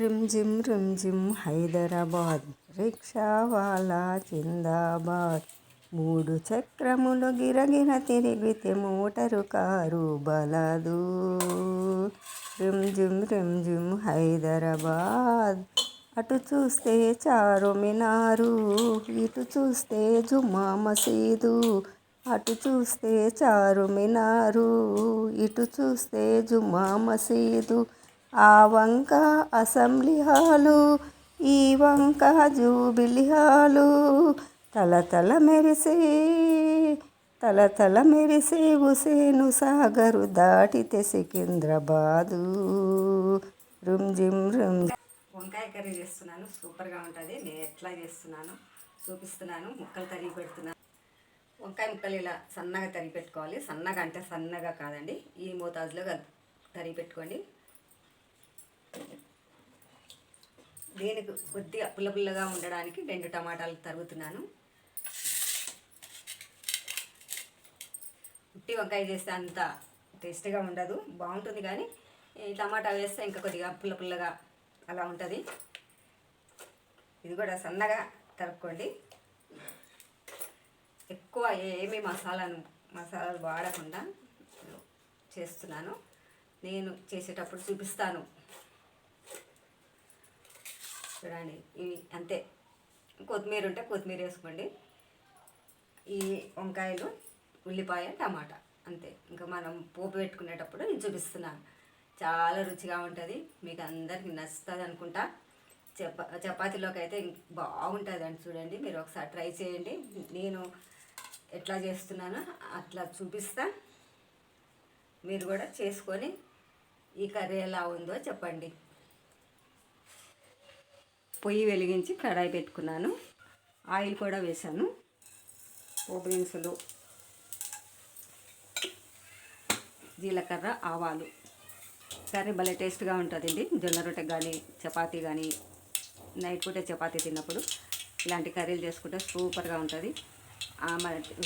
రిమ్జిమ్ రిమ్జిమ్ హైదరాబాద్ రిక్షావాలా చిందాబాద్ మూడు చక్రములు గిరగిర తిరిగితే మోటరు కారు బలదు. రిమ్జిమ్ రిమ్జిమ్ హైదరాబాద్. అటు చూస్తే చారుమినారు ఇటు చూస్తే జుమ్మా మసీదు. అటు చూస్తే చారుమినారు ఇటు చూస్తే జుమ్మా మసీదు. ఆ వంక అసెంబ్లీ హాలు ఈ వంక జూబిలి హాలు. తల తల మెరిసే తల తల మెరిసే హుసేను సాగరు దాటితే సికింద్రాబాదు. రుమ్జిమ్ రుమ్ వంకాయ కర్రీ చేస్తున్నాను సూపర్గా ఉంటుంది. నేను ఎట్లా చేస్తున్నాను చూపిస్తున్నాను. ముక్కలు తరిగి పెడుతున్నాను వంకాయ ముక్కలు ఇలా సన్నగా తరిగి పెట్టుకోవాలి. సన్నగా అంటే సన్నగా కాదండి. ఈ మోతాజులో తరిగి పెట్టుకోండి. దీనికి కొద్దిగా పుల్ల పుల్లగా ఉండడానికి రెండు టమాటాలు తరుగుతున్నాను. ఉట్టి వంకాయ చేస్తే అంత టేస్టీగా ఉండదు బాగుంటుంది కానీ ఈ టమాటా వేస్తే ఇంకా కొద్దిగా పుల్ల పుల్లగా అలా ఉంటుంది. ఇది కూడా సన్నగా తరుక్కోండి. ఎక్కువ ఏమి మసాలాను మసాలాలు వాడకుండా చేస్తున్నాను. నేను చేసేటప్పుడు చూపిస్తాను. చూడండి. ఇవి అంతే. కొత్తిమీర ఉంటే కొత్తిమీర వేసుకోండి. ఈ వంకాయలు ఉల్లిపాయ టమాటా అంతే. ఇంకా మనం పోపు పెట్టుకునేటప్పుడు నేను చూపిస్తున్నాను. చాలా రుచిగా ఉంటుంది. మీకు అందరికి నచ్చుతుంది అనుకుంటా. చపా చపాతీలోకి అయితే బాగుంటుంది అండి చూడండి. మీరు ఒకసారి ట్రై చేయండి. నేను ఎట్లా చేస్తున్నానో అట్లా చూపిస్తా. మీరు కూడా చేసుకొని ఈ కర్రీ ఎలా ఉందో చెప్పండి. పొయ్యి వెలిగించి కడాయి పెట్టుకున్నాను. ఆయిల్ కూడా వేశాను పోపు దినుసులు జీలకర్ర ఆవాలు. కర్రీ భలే టేస్ట్గా ఉంటుందండి. జొన్న రొట్టె కానీ చపాతీ కానీ నైట్ పూట చపాతీ తిన్నప్పుడు ఇలాంటి కర్రీలు చేసుకుంటే సూపర్గా ఉంటుంది. ఆ,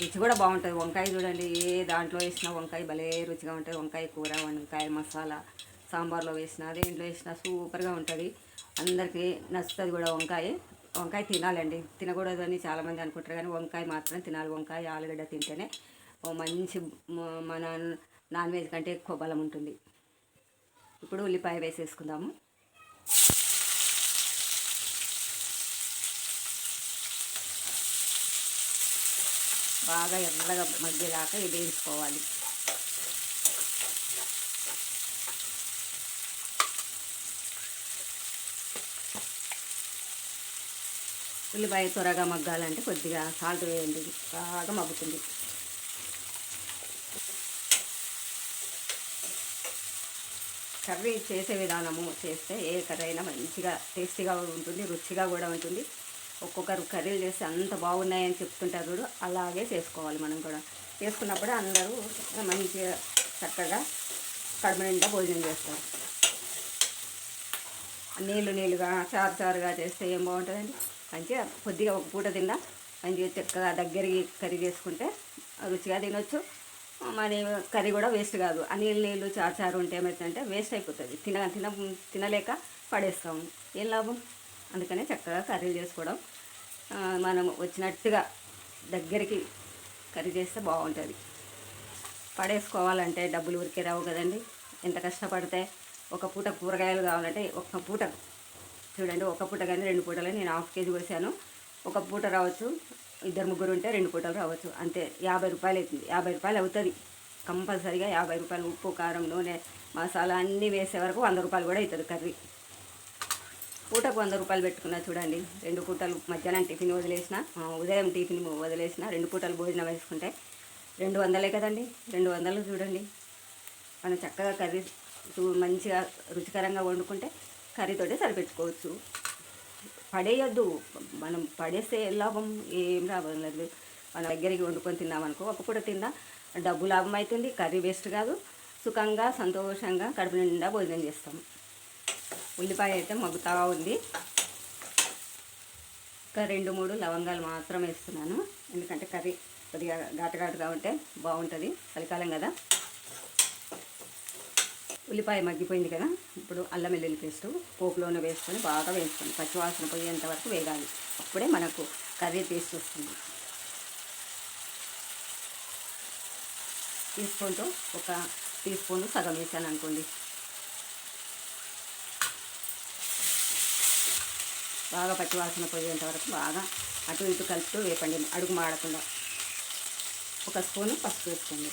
రుచి కూడా బాగుంటుంది. వంకాయ చూడండి ఏ దాంట్లో వేసినా వంకాయ భలే రుచిగా ఉంటుంది. వంకాయ కూర వంకాయ మసాలా సాంబార్లో వేసినా దేంట్లో వేసినా సూపర్గా ఉంటుంది. అందరికీ నచ్చుతుంది కూడా వంకాయ. వంకాయ తినాలండి. తినకూడదు అని చాలామంది అనుకుంటారు కానీ వంకాయ మాత్రం తినాలి. వంకాయ ఆలుగడ్డ తింటేనే ఓ మంచి మన నాన్ వెజ్ కంటే ఎక్కువ బలం ఉంటుంది. ఇప్పుడు ఉల్లిపాయ వేసేసుకుందాము. బాగా ఎర్రగా మగ్గేదాకా ఇది వేయించుకోవాలి. ఉల్లిపాయ త్వరగా మగ్గాలంటే కొద్దిగా సాల్ట్ వేయండి. బాగా మగ్గుతుంది. కర్రీ చేసే విధానము చేస్తే ఏ కర్రీ అయినా మంచిగా టేస్టీగా ఉంటుంది రుచిగా కూడా ఉంటుంది. ఒక్కొక్కరు కర్రీలు చేస్తే అంత బాగున్నాయని చెప్తుంటారు చూడు. అలాగే చేసుకోవాలి మనం కూడా. చేసుకున్నప్పుడు అందరూ మంచిగా చక్కగా కడుపు నిండా భోజనం చేస్తారు. నీళ్ళు నీళ్ళుగా చారు చారుగా చేస్తే ఏం బాగుంటుందండి? మంచిగా కొద్దిగా ఒక పూట తిన్నా. మంచిగా చక్కగా దగ్గరికి కర్రీ చేసుకుంటే రుచిగా తినొచ్చు. మరి కర్రీ కూడా వేస్ట్ కాదు. ఆ నీళ్ళు నీళ్ళు చారు చారు ఉంటే ఏమవుతుందంటే వేస్ట్ అయిపోతుంది. తిన తిన తినలేక పడేస్తాము. ఏం లాభం? అందుకనే చక్కగా కర్రీ చేసుకోవడం. మనం వచ్చినట్టుగా దగ్గరికి కర్రీ చేస్తే బాగుంటుంది. పడేసుకోవాలంటే డబ్బులు ఊరికే రావు కదండి. ఎంత కష్టపడితే ఒక పూట కూరగాయలు కావాలంటే ఒక్క పూట చూడండి ఒక పూట కానీ రెండు పూటలు నేను హాఫ్ కేజీ కోసాను. ఒక పూట రావచ్చు ఇద్దరు ముగ్గురు ఉంటే రెండు పూటలు రావచ్చు. అంతే యాభై రూపాయలు అవుతుంది. యాభై రూపాయలు అవుతుంది. కంపల్సరీగా యాభై రూపాయలు ఉప్పు కారం నూనె మసాలా అన్నీ వేసే వరకు వంద రూపాయలు కూడా అవుతుంది కర్రీ. పూటకు వంద రూపాయలు పెట్టుకున్నా చూడండి రెండు పూటలు మధ్యాహ్నం టిఫిన్ వదిలేసిన ఉదయం టిఫిన్ వదిలేసిన రెండు పూటలు భోజనం వేసుకుంటే రెండు వందలే కదండి. రెండు వందలు చూడండి. మనం చక్కగా కర్రీ మంచిగా రుచికరంగా వండుకుంటే కర్రీతోటే సరిపెట్టుకోవచ్చు. పడేయద్దు. మనం పడేస్తే లాభం ఏం లాభం లేదు. మన దగ్గరికి వండుకొని తిన్నామనుకో ఒక పూట తిన్నా డబ్బు లాభం అవుతుంది కర్రీ వేస్ట్ కాదు. సుఖంగా సంతోషంగా కడుపు నిండా భోజనం చేస్తాం. ఉల్లిపాయ అయితే మగ్గుతా ఉంది. ఒక రెండు మూడు లవంగాలు మాత్రం వేస్తున్నాను. ఎందుకంటే కర్రీ కొద్దిగా ఘాటఘాటుగా ఉంటే బాగుంటుంది. చలికాలం కదా. ఉల్లిపాయ మగ్గిపోయింది కదా ఇప్పుడు అల్లం వెల్లుల్లి పేస్ట్ పోపులోనే వేసుకొని బాగా వేసుకొని పచ్చివాసన పోయేంత వరకు వేగాలి. అప్పుడే మనకు కర్రీ టేస్ట్ వస్తుంది. టీ స్పూన్తో ఒక టీ స్పూన్ సగం వేసాను అనుకోండి. బాగా పచ్చివాసన పోయేంత వరకు బాగా అటు ఇటు కలుపుతూ వేపండి అడుగు మాడకుండా. ఒక స్పూను పసుపు వేసుకోండి.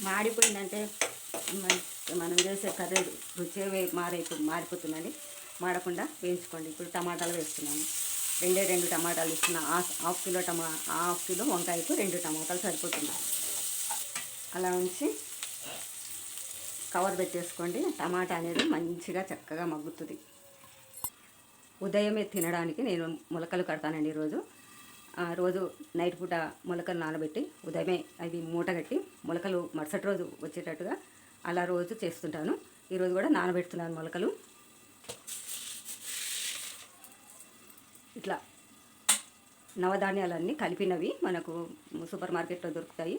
మాడిపోయిందంటే మన- మనం చేసే కర్రీ రుచి మారే మారిపోతుందండి. మాడకుండా వేయించుకోండి. ఇప్పుడు టమాటాలు వేస్తున్నాను. రెండే రెండు టమాటాలు ఇస్తున్నా హాఫ్ కిలో టమా హాఫ్ కిలో వంకాయకు రెండు టమాటాలు సరిపోతుంది. అలా ఉంచి కవర్ పెట్టేసుకోండి. టమాటా అనేది మంచిగా చక్కగా మగ్గుతుంది. ఉదయమే తినడానికి నేను మొలకలు కడతానండి ఈరోజు. రోజు నైట్ పూట మొలకలు నానబెట్టి ఉదయమే అవి మూట కట్టి మొలకలు మరుసటి రోజు వచ్చేటట్టుగా అలా రోజు చేస్తుంటాను. ఈరోజు కూడా నానబెడుతున్నాను మొలకలు. ఇట్లా నవధాన్యాలన్నీ కలిపినవి మనకు సూపర్ మార్కెట్లో దొరుకుతాయి.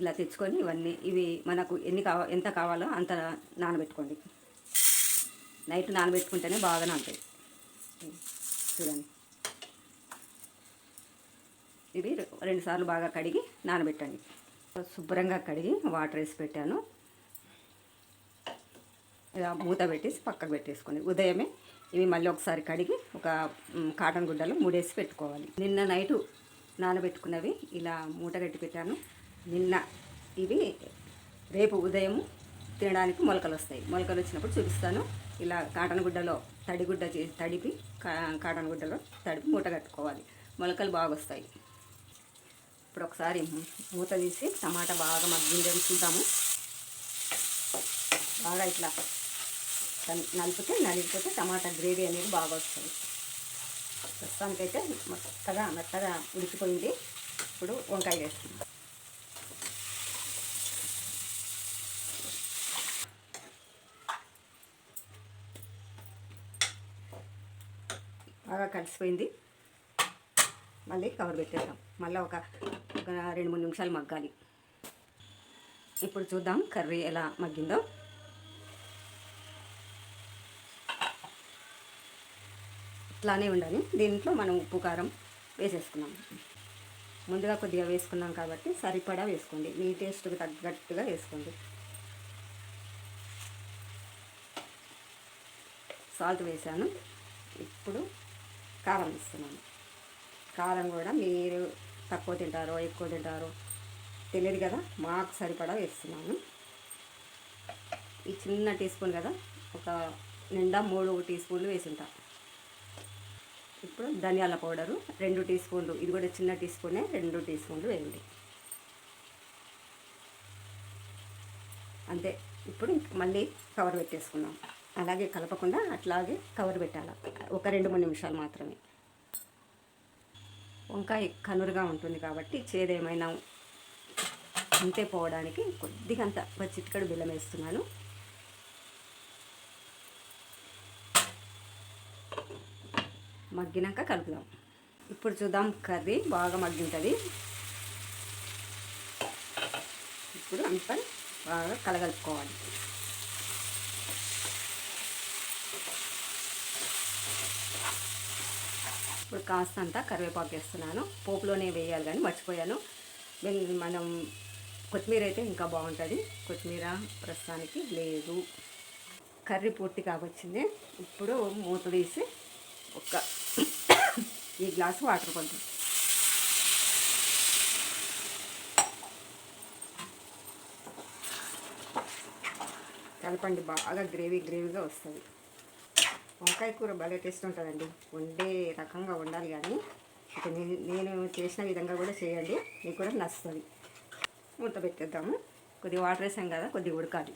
ఇలా తెచ్చుకొని ఇవన్నీ ఇవి మనకు ఎన్ని కావా ఎంత కావాలో అంత నానబెట్టుకోండి. నైట్ నానబెట్టుకుంటేనే బాగా నానుతాయి. చూడండి. ఇవి రెండు సార్లు బాగా కడిగి నానబెట్టండి. శుభ్రంగా కడిగి వాటర్ వేసి పెట్టాను. ఇలా మూత పెట్టేసి పక్కకు పెట్టేసుకోండి. ఉదయమే ఇవి మళ్ళీ ఒకసారి కడిగి ఒక కాటన్ గుడ్డలో మూడేసి పెట్టుకోవాలి. నిన్న నైటు నానబెట్టుకున్నవి ఇలా మూట కట్టి పెట్టాను. నిన్న ఇవి రేపు ఉదయం తినడానికి మొలకలు వస్తాయి. మొలకలు వచ్చినప్పుడు చూపిస్తాను. ఇలా కాటన్ గుడ్డలో తడిగుడ్డ చేసి తడిపి కా- కాటన్ గుడ్డలో తడిపి మూట కట్టుకోవాలి. మొలకలు బాగా వస్తాయి ఇప్పుడు ఒకసారి మూత తీసి టమాటా బాగా మగ్గిందని చూద్దాము. బాగా ఇట్లా నలిపితే నలిగిపోతే టమాటా గ్రేవీ అనేది బాగా వస్తుంది. ప్రస్తుతానికైతే మెత్తగా మెత్తగా ఉడికిపోయింది. ఇప్పుడు వంకాయ వేస్తున్నాం బాగా కలిసిపోయింది. మళ్ళీ కవర్ పెట్టేద్దాం. మళ్ళీ ఒక రెండు మూడు నిమిషాలు మగ్గాలి. ఇప్పుడు చూద్దాం కర్రీ ఎలా మగ్గిందో. ఇట్లానే ఉండాలి. దీంట్లో మనం ఉప్పు కారం వేసేసుకున్నాం. ముందుగా కొద్దిగా వేసుకున్నాం కాబట్టి సరిపడా వేసుకోండి. మీ టేస్ట్కి తగ్గట్టుగా వేసుకోండి. సాల్ట్ వేసాను. ఇప్పుడు కారం ఇస్తున్నాను కారం కూడా మీరు తక్కువ తింటారో ఎక్కువ తింటారో తెలియదు కదా. మాకు సరిపడా వేస్తున్నాను. ఈ చిన్న టీ స్పూన్ కదా ఒక నిండా మూడు టీ స్పూన్లు వేసింటా. ఇప్పుడు ధనియాల పౌడరు రెండు టీ స్పూన్లు. ఇది కూడా చిన్న టీ స్పూనే రెండు టీ స్పూన్లు వేయండి. అంతే. ఇప్పుడు మళ్ళీ కవర్ పెట్టేసుకుందాం. అలాగే కలపకుండా అట్లాగే కవర్ పెట్టాలి? ఒక రెండు మూడు నిమిషాలు మాత్రమే. వంకాయ కనురుగా ఉంటుంది కాబట్టి చేదేమైనా ఉంటే పోవడానికి కొద్దిగా అంత చిటికడు బెల్లం వేస్తున్నాను. మగ్గినాక కలుపుదాం. ఇప్పుడు చూద్దాం కర్రీ బాగా మగ్గింటుంది. ఇప్పుడు అంతా బాగా కలగలుపుకోవాలి. ఇప్పుడు కాస్త అంతా కరివేపాకు వేస్తున్నాను. పోపులోనే వేయాలి కానీ మర్చిపోయాను. మనం కొత్తిమీర అయితే ఇంకా బాగుంటుంది. కొత్తిమీర ప్రస్తుతానికి లేదు. కర్రీ పూర్తి కాకొచ్చింది ఇప్పుడు మూత తీసి ఒక ఈ గ్లాసు వాటర్ కొంచెం కలపండి బాగా గ్రేవీ గ్రేవీగా వస్తుంది. వంకాయ కూర భలే టేస్ట్ ఉంటుందండి. వండే రకంగా ఉండాలి కానీ ఇక నేను నేను చేసిన విధంగా కూడా చేయండి. మీకు కూడా నచ్చుతుంది. మూత పెట్టేద్దాము. కొద్దిగా వాటర్ వేసాం కదా కొద్దిగా ఉడకాలి.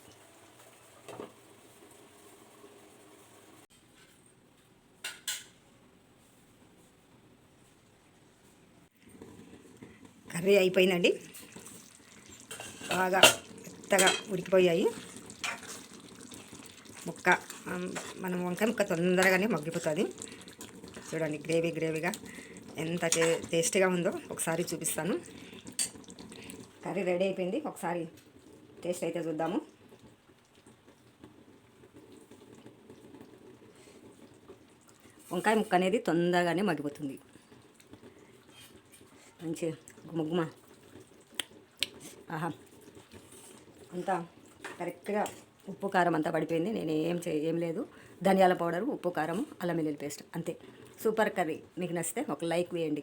కర్రీ అయిపోయిందండి. బాగా మెత్తగా ఉడికిపోయాయి. ముక్క మనం వంకాయ ముక్క తొందరగానే మగ్గిపోతుంది. చూడండి గ్రేవీ గ్రేవీగా ఎంత టే టేస్టీగా ఉందో ఒకసారి చూపిస్తాను. కర్రీ రెడీ అయిపోయింది. ఒకసారి టేస్ట్ అయితే చూద్దాము. వంకాయ ముక్క అనేది తొందరగానే మగ్గిపోతుంది. మంచి గుమగుమ ఆహా. అంతా కరెక్ట్గా ఉప్పు కారం అంతా పడిపోయింది. నేను ఏం చే ఏం లేదు. ధనియాల పౌడర్ ఉప్పు కారం అల్లం వెల్లుల్లి పేస్ట్ అంతే. Super curry. మీకు నచ్చితే ఒక లైక్ వేయండి.